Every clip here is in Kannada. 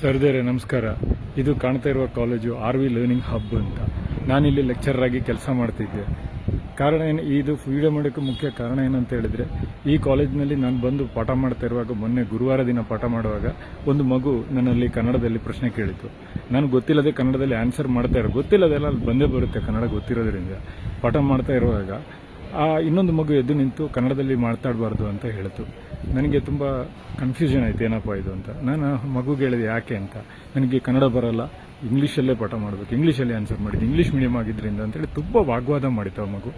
ಸರ್ದೇರೆ, ನಮಸ್ಕಾರ. ಇದು ಕಾಣ್ತಾ ಇರುವ college R V learning hub ಅಂತ. ನಾನಿಲ್ಲಿ ಲೆಕ್ಚರರ್ ಆಗಿ ಕೆಲಸ ಮಾಡ್ತಿದ್ದೆ. ಕಾರಣ ಏನು, ಇದು ವಿಡಿಯೋ ಮಾಡೋಕ್ಕೆ ಮುಖ್ಯ ಕಾರಣ ಏನಂತ ಹೇಳಿದ್ರೆ, ಈ ಕಾಲೇಜಿನಲ್ಲಿ ನಾನು ಬಂದು ಪಾಠ ಮಾಡ್ತಾ ಇರುವಾಗ, ಮೊನ್ನೆ ಗುರುವಾರ ದಿನ ಪಾಠ ಮಾಡುವಾಗ, ಒಂದು ಮಗು ನನ್ನಲ್ಲಿ ಕನ್ನಡದಲ್ಲಿ ಪ್ರಶ್ನೆ ಕೇಳಿತು. ನಾನು ಗೊತ್ತಿಲ್ಲದೆ ಕನ್ನಡದಲ್ಲಿ ಆನ್ಸರ್ ಮಾಡ್ತಾ ಇರೋ ಗೊತ್ತಿಲ್ಲದೆಲ್ಲ ಅಲ್ಲಿ ಬಂದೇ ಬರುತ್ತೆ ಕನ್ನಡ ಗೊತ್ತಿರೋದ್ರಿಂದ. ಪಾಠ ಮಾಡ್ತಾ ಇರುವಾಗ, ಆ, ಇನ್ನೊಂದು ಮಗು ಎದ್ದು ನಿಂತು ಕನ್ನಡದಲ್ಲಿ ಮಾತಾಡಬಾರ್ದು ಅಂತ ಹೇಳಿತು. ನನಗೆ ತುಂಬ ಕನ್ಫ್ಯೂಷನ್ ಆಯ್ತು, ಏನಪ್ಪ ಇದು ಅಂತ. ನಾನು ಮಗುಗೆ ಹೇಳಿದೆ, ಯಾಕೆ ಅಂತ. ನನಗೆ ಕನ್ನಡ ಬರಲ್ಲ ಇಂಗ್ಲೀಷಲ್ಲೇ ಪಾಠ ಮಾಡಬೇಕು ಇಂಗ್ಲೀಷಲ್ಲೇ ಆನ್ಸರ್ ಮಾಡಿದ್ದು ಇಂಗ್ಲೀಷ್ ಮೀಡಿಯಂ ಆಗಿದ್ದರಿಂದ ಅಂತೇಳಿ ತುಂಬ ವಾಗ್ವಾದ ಮಾಡಿತ್ತು ಆ ಮಗು.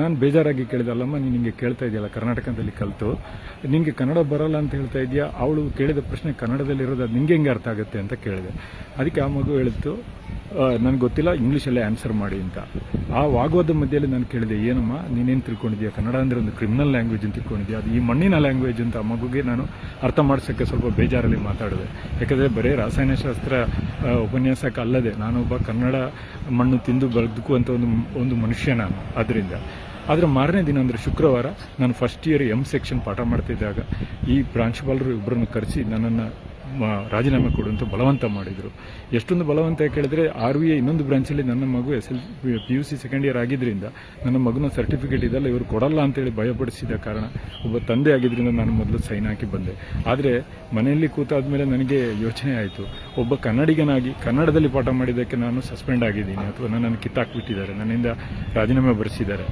ನಾನು ಬೇಜಾರಾಗಿ ಕೇಳಿದೆ ಅಲ್ಲಮ್ಮ ನೀನು ಹಿಂಗೆ ಕೇಳ್ತಾ ಇದೆಯಲ್ಲ, ಕರ್ನಾಟಕದಲ್ಲಿ ಕಲಿತು. ನಿಮಗೆ ಕನ್ನಡ ಬರಲ್ಲ ಅಂತ ಹೇಳ್ತಾ ಇದೆಯಾ? ಅವಳು ಕೇಳಿದ ಪ್ರಶ್ನೆ ಕನ್ನಡದಲ್ಲಿ ಇರೋದು, ಅದು ನಿಂಗೆ ಹೆಂಗೆ ಅರ್ಥ ಆಗುತ್ತೆ ಅಂತ ಕೇಳಿದೆ. ಅದಕ್ಕೆ ಆ ಮಗು ಹೇಳಿತ್ತು ನನಗೆ ಗೊತ್ತಿಲ್ಲ, ಇಂಗ್ಲೀಷಲ್ಲೇ ಆನ್ಸರ್ ಮಾಡಿ ಅಂತ. ಆ ವಾಗ್ವಾದ ಮಧ್ಯದಲ್ಲಿ ನಾನು ಕೇಳಿದೆ, ಏನಮ್ಮ, ನೀನೇನು ತಿಳ್ಕೊಂಡಿದ್ಯಾ? ಕನ್ನಡ ಅಂದರೆ ಒಂದು ಕ್ರಿಮಿನಲ್ ಲ್ಯಾಂಗ್ವೇಜ್ ಅಂತ ತಿಳ್ಕೊಂಡಿದ್ಯಾ? ಅದು ಈ ಮಣ್ಣಿನ ಲ್ಯಾಂಗ್ವೇಜ್ ಅಂತ ಆ ಮಗುಗೆ ನಾನು ಅರ್ಥ ಮಾಡಿಸೋಕ್ಕೆ ಸ್ವಲ್ಪ ಬೇಜಾರಲ್ಲಿ ಮಾತಾಡಿದೆ. ಯಾಕಂದರೆ ಬರೀ ರಾಸಾಯನಶಾಸ್ತ್ರ ಉಪನ್ಯಾಸಕ್ಕೆ ಉಪನ್ಯಾಸಕ ಅಲ್ಲದೆ ನಾನೊಬ್ಬ ಕನ್ನಡ ಮಣ್ಣು ತಿಂದು ಬದುಕುವಂಥ ಒಂದು ಒಂದು ಮನುಷ್ಯ ನಾನು. ಅದರಿಂದ ಆದರೆ ಮಾರನೇ ದಿನ ಅಂದರೆ ಶುಕ್ರವಾರ ನಾನು ಫಸ್ಟ್ ಇಯರ್ ಎಂ ಸೆಕ್ಷನ್ ಪಾಠ ಮಾಡ್ತಿದ್ದಾಗ ಈ ಪ್ರಾಂಶುಪಾಲರು ಇಬ್ಬರನ್ನು ಕರೆಸಿ ನನ್ನನ್ನು ರಾಜೀನಾಮೆ ಕೊಡುವಂತ ಬಲವಂತ ಮಾಡಿದರು. ಎಷ್ಟೊಂದು ಬಲವಂತ ಕೇಳಿದ್ರೆ ಆರ್ ವಿ ಇನ್ನೊಂದು ಬ್ರಾಂಚಲ್ಲಿ ನನ್ನ ಮಗು S L P U C second year ಆಗಿದ್ದರಿಂದ ನನ್ನ ಮಗನ ಸರ್ಟಿಫಿಕೇಟ್ ಇದೆಲ್ಲ ಇವರು ಕೊಡಲ್ಲ ಅಂತೇಳಿ ಭಯಪಡಿಸಿದ ಕಾರಣ ಒಬ್ಬ ತಂದೆ ಆಗಿದ್ದರಿಂದ ನಾನು ಮೊದಲು ಸೈನ್ ಹಾಕಿ ಬಂದೆ. ಆದರೆ ಮನೆಯಲ್ಲಿ ಕೂತಾದ ಮೇಲೆ ನನಗೆ ಯೋಚನೆ ಆಯಿತು. ಒಬ್ಬ ಕನ್ನಡಿಗನಾಗಿ, ಕನ್ನಡದಲ್ಲಿ ಪಾಠ ಮಾಡಿದ್ದಕ್ಕೆ ನಾನು ಸಸ್ಪೆಂಡ್ ಆಗಿದ್ದೀನಿ ಅಥವಾ ನನ್ನನ್ನು ಕಿತ್ತಾಕ್ಬಿಟ್ಟಿದ್ದಾರೆ, ನನ್ನಿಂದ ರಾಜೀನಾಮೆ ಬರೆಸಿದ್ದಾರೆ.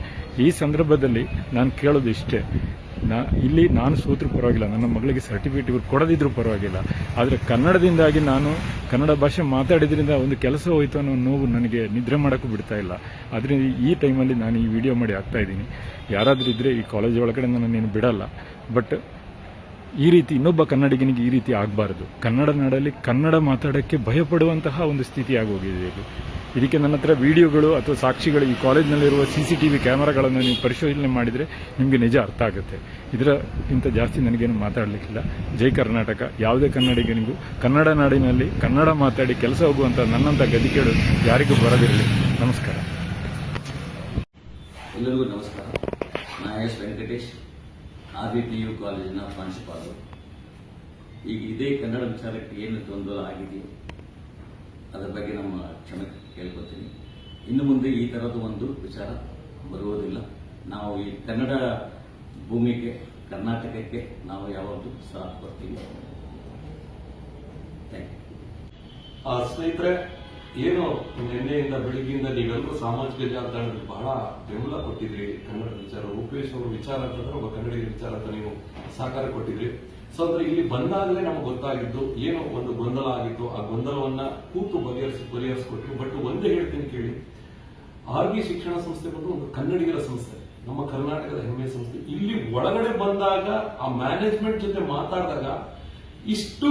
ಈ ಸಂದರ್ಭದಲ್ಲಿ ನಾನು ಕೇಳೋದು ಇಷ್ಟೇ. ನಾ ಇಲ್ಲಿ ನಾನು ಸೋತ್ರೂ ಪರವಾಗಿಲ್ಲ. ನನ್ನ ಮಗಳಿಗೆ ಸರ್ಟಿಫಿಕೇಟ್ ಇವ್ರು ಕೊಡದಿದ್ರು ಪರವಾಗಿಲ್ಲ. ಆದರೆ ಕನ್ನಡದಿಂದಾಗಿ ನಾನು ಕನ್ನಡ ಭಾಷೆ ಮಾತಾಡಿದ್ರಿಂದ ಒಂದು ಕೆಲಸ ಹೋಯಿತು ಅನ್ನೋ ನೋವು ನನಗೆ ನಿದ್ರೆ ಮಾಡೋಕ್ಕೂ ಬಿಡ್ತಾ ಇಲ್ಲ. ಅದರಿಂದ ಈ ಟೈಮಲ್ಲಿ ನಾನು ಈ ವಿಡಿಯೋ ಮಾಡಿ ಆಗ್ತಾ ಇದ್ದೀನಿ. ಯಾರಾದರೂ ಇದ್ದರೆ ಈ ಕಾಲೇಜ್ ಒಳಗಡೆ ನಾನು ಬಿಡಲ್ಲ. ಬಟ್ ಈ ರೀತಿ ಇನ್ನೊಬ್ಬ ಕನ್ನಡಿಗನಿಗೆ ಈ ರೀತಿ ಆಗಬಾರ್ದು. ಕನ್ನಡ ನಾಡಲ್ಲಿ ಕನ್ನಡ ಮಾತಾಡೋಕ್ಕೆ ಭಯಪಡುವಂತಹ ಒಂದು ಸ್ಥಿತಿ ಆಗೋಗಿದೆ ಇದಕ್ಕೆ ನನ್ನ ಹತ್ರ ವಿಡಿಯೋಗಳು ಅಥವಾ ಸಾಕ್ಷಿಗಳು ಈ ಕಾಲೇಜ್ನಲ್ಲಿರುವ ಸಿ ಸಿ ಟಿ ವಿ ಕ್ಯಾಮರಾಗಳನ್ನು ನೀವು ಪರಿಶೋಧನೆ ಮಾಡಿದರೆ ನಿಮಗೆ ನಿಜ ಅರ್ಥ ಆಗುತ್ತೆ. ಇದರಕ್ಕಿಂತ ಜಾಸ್ತಿ ನನಗೇನು ಮಾತಾಡಲಿಕ್ಕಿಲ್ಲ. ಜೈ ಕರ್ನಾಟಕ. ಯಾವುದೇ ಕನ್ನಡಿಗನಿಗೂ, ಕನ್ನಡ ನಾಡಿನಲ್ಲಿ ಕನ್ನಡ ಮಾತಾಡಿ ಕೆಲಸ ಹೋಗುವಂಥ ನನ್ನಂಥ ಗದಿಕೆಗಳು ಯಾರಿಗೂ ಬರದಿರಲಿ. ನಮಸ್ಕಾರ. ಎಲ್ಲರಿಗೂ ನಮಸ್ಕಾರ. ನಾನು ಎಸ್ ವೆಂಕಟೇಶ್ ಆರ್ ಯು ಕಾಲೇಜಿನ ಪ್ರಾಂಶುಪಾಲರು ಈಗ ಇದೇ ಕನ್ನಡ ವಿಚಾರಕ್ಕೆ ಏನು ಗೊಂದಲ ಆಗಿದೆಯೋ ಅದರ ಬಗ್ಗೆ ನಮ್ಮ ಕ್ಷಮೆ ಕೇಳ್ಕೊತೀನಿ ಇನ್ನು ಮುಂದೆ ಈ ತರದ ಒಂದು ವಿಚಾರ ಬರುವುದಿಲ್ಲ. ನಾವು ಈ ಕನ್ನಡ ಭೂಮಿಗೆ, ಕರ್ನಾಟಕಕ್ಕೆ ನಾವು ಯಾವಾಗಲೂ ಸಾಥ್ ಕೊಡ್ತೀವಿ. ಸ್ನೇಹಿತರೆ, ಏನು ನಿನ್ನೆಯಿಂದ ಬೆಳಿಗ್ಗೆಯಿಂದ ನೀವೆಲ್ಲರೂ ಸಾಮಾಜಿಕ ಜಾಲತಾಣದಲ್ಲಿ ಬಹಳ ಬೆಂಬಲ ಕೊಟ್ಟಿದ್ರಿ ಕನ್ನಡ ವಿಚಾರ, ರೂಪೇಶ್ ವಿಚಾರ ಅಂತಂದ್ರೆ ಒಬ್ಬ ಕನ್ನಡಿಗರ ವಿಚಾರ ಅಂತ ನೀವು ಸಹಕಾರ ಕೊಟ್ಟಿದ್ರಿ ಸೊ ಅಂದ್ರೆ ಇಲ್ಲಿ ಬಂದಾಗಲೇ ನಮಗೆ ಗೊತ್ತಾಗಿದ್ದು ಏನೋ ಒಂದು ಗೊಂದಲ ಆಗಿತ್ತು. ಆ ಗೊಂದಲವನ್ನ ಕೂತು ಬಗೆಹರಿಸಿ ಪರಿಹರಿಸಿಕೊಟ್ರು ಬಟ್ ಒಂದೇ ಹೇಳ್ತೀನಿ ಕೇಳಿ. ಆರ್ ಶಿಕ್ಷಣ ಸಂಸ್ಥೆ ಬಂದು ಒಂದು ಕನ್ನಡಿಗರ ಸಂಸ್ಥೆ. ನಮ್ಮ ಕರ್ನಾಟಕದ ಹೆಮ್ಮೆ ಸಂಸ್ಥೆ. ಇಲ್ಲಿ ಒಳಗಡೆ ಬಂದಾಗ, ಆ ಮ್ಯಾನೇಜ್ಮೆಂಟ್ ಜೊತೆ ಮಾತಾಡಿದಾಗ ಇಷ್ಟು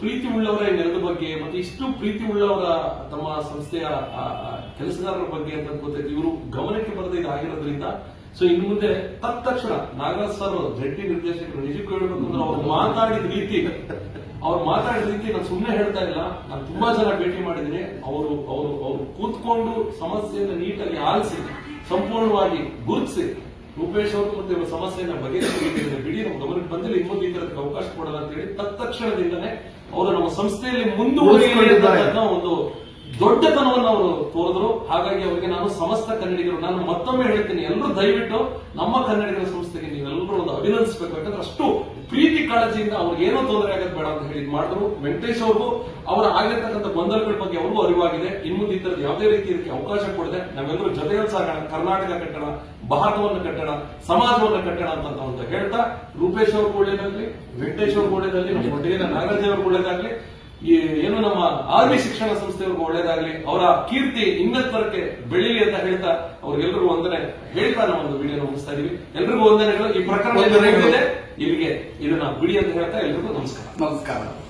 ಪ್ರೀತಿ ಉಳ್ಳವರ ನೆಲದ ಬಗ್ಗೆ ಮತ್ತೆ ಇಷ್ಟು ಪ್ರೀತಿ ಉಳ್ಳವರ ತಮ್ಮ ಸಂಸ್ಥೆಯ ಕೆಲಸಗಾರರ ಬಗ್ಗೆ ಅಂತ ಗೊತ್ತಾಯ್ತು. ಇವರು ಗಮನಕ್ಕೆ ಬರದೇ ಇದು ಆಗಿರೋದ್ರಿಂದ ಸೊ ಇನ್ನು ಮುಂದೆ ತಕ್ಷಣ ನಾಗರಾಜ್ ಸರ್ ಜಂಟಿ ನಿರ್ದೇಶಕರು ನಿಜಕ್ಕೂ ಹೇಳ್ಬೇಕಂದ್ರೆ ಅವ್ರು ಮಾತಾಡಿದ ರೀತಿ ಅವ್ರು ಮಾತಾಡಿದ ರೀತಿ ನಾನು ಸುಮ್ಮನೆ ಹೇಳ್ತಾ ಇಲ್ಲ. ನಾನು ತುಂಬಾ ಜನ ಭೇಟಿ ಮಾಡಿದ್ದೀನಿ. ಅವರು ಅವರು ಅವರು ಕೂತ್ಕೊಂಡು ಸಮಸ್ಯೆಯನ್ನು ನೀಟಾಗಿ ಆಲಿಸಿ ಸಂಪೂರ್ಣವಾಗಿ ಗುರುತಿಸಿ ರೂಪೇಶ್ ಅವರು ಮತ್ತೆ ಇವ್ರ ಸಮಸ್ಯೆಯನ್ನ ಬಗೆಹರಿಸಿ ಬಿಡಿ ನಮ್ಮ ಗಮನಕ್ಕೆ ಬಂದಿಲ್ಲ. ಇನ್ನೊಂದು ಈ ತರಕ್ಕೆ ಅವಕಾಶ ಕೊಡಲ್ಲ ಅಂತ ಹೇಳಿ ತತ್ಕ್ಷಣದಿಂದಲೇ ಅವರು ನಮ್ಮ ಸಂಸ್ಥೆಯಲ್ಲಿ ಮುಂದುವರಿಯುವ ಒಂದು ದೊಡ್ಡತನವನ್ನು ಅವರು ತೋರಿದ್ರು. ಹಾಗಾಗಿ ಅವರಿಗೆ ನಾನು ಸಮಸ್ತ ಕನ್ನಡಿಗರು, ನಾನು ಮತ್ತೊಮ್ಮೆ ಹೇಳ್ತೀನಿ, ಎಲ್ಲರೂ ದಯವಿಟ್ಟು ನಮ್ಮ ಕನ್ನಡಿಗರ ಸಂಸ್ಥೆಗೆ ನೀವೆಲ್ಲರೂ ಒಂದು ಅಭಿನಂದಿಸಬೇಕು. ಯಾಕಂದ್ರೆ ಅಷ್ಟು ಪ್ರೀತಿ ಕಾಳಜಿಯಿಂದ ಅವ್ರಿಗೆ ಏನೋ ತೊಂದರೆ ಆಗೋದು ಬೇಡ ಅಂತ ಹೇಳಿ ಮಾಡಿದ್ರು. ವೆಂಕಟೇಶ್ ಅವ್ರಿಗೂ ಅವರ ಆಗಿರ್ತಕ್ಕಂಥ ಗೊಂದಲಗಳ ಬಗ್ಗೆ ಅವ್ರಿಗೂ ಅರಿವಾಗಿದೆ. ಇನ್ನು ಯಾವುದೇ ರೀತಿ ಇದಕ್ಕೆ ಅವಕಾಶ ಕೊಡದೆ ನಾವೆಲ್ಲರೂ ಜೊತೆಯಲ್ಲಿ ಸಾಗೋಣ. ಕರ್ನಾಟಕ ಕಟ್ಟಣ ಭಾರತವನ್ನು ಕಟ್ಟಣ ಸಮಾಜವನ್ನು ಕಟ್ಟಣ ಅಂತ ಹೇಳ್ತಾ, ರೂಪೇಶ್ ಅವ್ರ ಒಳ್ಳೇದಾಗ್ಲಿ, ವೆಂಕಟೇಶ್ ಅವ್ರ ಒಳ್ಳೇದಾಗ್ಲಿ, ನಮ್ಮ ನಾಗರಾಜ್ ಅವ್ರ ಈ ಏನು ನಮ್ಮ ಆರ್ಮಿ ಶಿಕ್ಷಣ ಸಂಸ್ಥೆಯವ್ರಿಗೂ ಒಳ್ಳೇದಾಗ್ಲಿ, ಅವರ ಕೀರ್ತಿ ಇನ್ನತ್ತರಕ್ಕೆ ಬೆಳಿಲಿ ಅಂತ ಹೇಳ್ತಾ ಅವ್ರಿಗೆಲ್ಲರಿಗೂ ಒಂದನೆ ಹೇಳ್ತಾ ನಾವು ಒಂದು ವಿಡಿಯೋ ಮುಗಿಸ್ತಾ ಇದೀವಿ. ಎಲ್ರಿಗೂ ವಂದನೆಗಳು. ಈ ಪ್ರಕರಣ ಇಲ್ಲಿಗೆ ಇದನ್ನ ಬಿಡಿ ಅಂತ ಹೇಳ್ತಾ ಎಲ್ರಿಗೂ ನಮಸ್ಕಾರ. ನಮಸ್ಕಾರ.